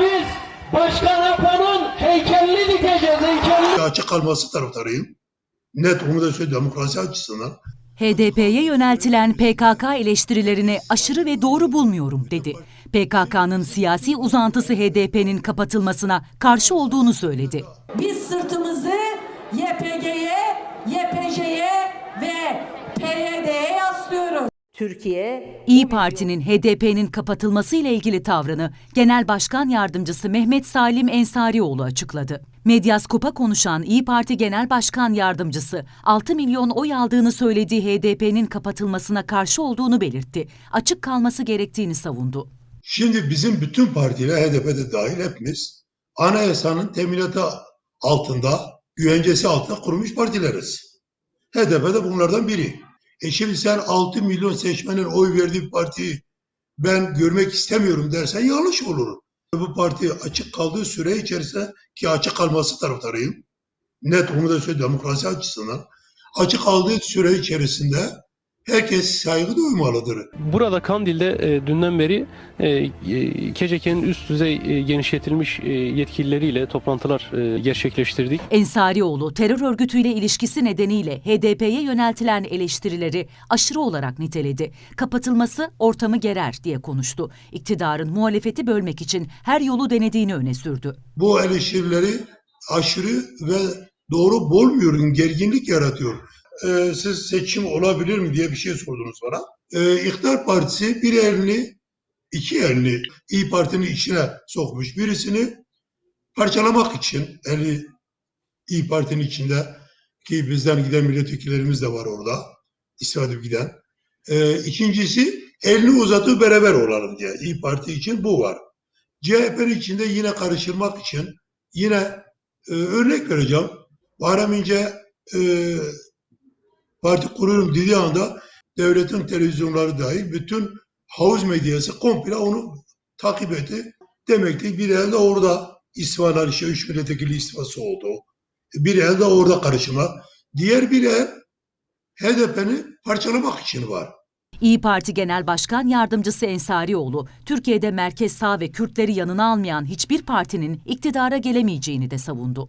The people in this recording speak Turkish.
Biz Başkan Apo'nun heykelini dikeceğiz heykelini. açık kalması taraftarıyım. Net onu da söyleyeyim demokrasi açısından. HDP'ye yöneltilen PKK eleştirilerini aşırı ve doğru bulmuyorum dedi. PKK'nın siyasi uzantısı HDP'nin kapatılmasına karşı olduğunu söyledi. Biz sırtımızı YPG'ye, YPJ'ye Türkiye İyi Parti'nin HDP'nin kapatılması ile ilgili tavrını Genel Başkan Yardımcısı Mehmet Salim Ensarioğlu açıkladı. Medyaskop'a konuşan İyi Parti Genel Başkan Yardımcısı 6 milyon oy aldığını söylediği HDP'nin kapatılmasına karşı olduğunu belirtti. Açık kalması gerektiğini savundu. Şimdi bizim bütün partiler HDP'de dahil hepimiz anayasanın teminatı altında, güvencesi altında kurmuş partileriz. HDP de bunlardan biri. E şimdi sen 6 milyon seçmenin oy verdiği partiyi ben görmek istemiyorum dersen yanlış olur. Bu parti açık kaldığı süre içerisinde ki açık kalması taraftarıyım. Net onu da söyleyeyim demokrasi açısından. Açık kaldığı süre içerisinde herkes saygı duymalıdır. Burada Kandil'de e, dünden beri e, e, KCK'nin üst düzey e, genişletilmiş e, yetkilileriyle toplantılar e, gerçekleştirdik. Ensarioğlu terör örgütüyle ilişkisi nedeniyle HDP'ye yöneltilen eleştirileri aşırı olarak niteledi. Kapatılması ortamı gerer diye konuştu. İktidarın muhalefeti bölmek için her yolu denediğini öne sürdü. bu eleştirileri aşırı ve doğru bulmuyorum, gerginlik yaratıyor. Ee, siz seçim olabilir mi diye bir şey sordunuz bana. Ee, İktidar Partisi bir elini, iki elini İyi Parti'nin içine sokmuş. Birisini parçalamak için, eli İyi Parti'nin içinde ki bizden giden milletvekillerimiz de var orada, istifade giden. Ee, ikincisi elini uzatıp beraber olalım diye. İyi Parti için bu var. CHP'nin içinde yine karıştırmak için yine e, örnek vereceğim. Muharrem İnce e, parti kuruyorum dediği anda devletin televizyonları dahil bütün havuz medyası komple onu takip etti. Demek ki bir elde orada istifalar işte üç milletvekili istifası oldu. Bir elde orada karışma. Diğer bir el HDP'ni parçalamak için var. İyi Parti Genel Başkan Yardımcısı Ensarioğlu, Türkiye'de merkez sağ ve Kürtleri yanına almayan hiçbir partinin iktidara gelemeyeceğini de savundu.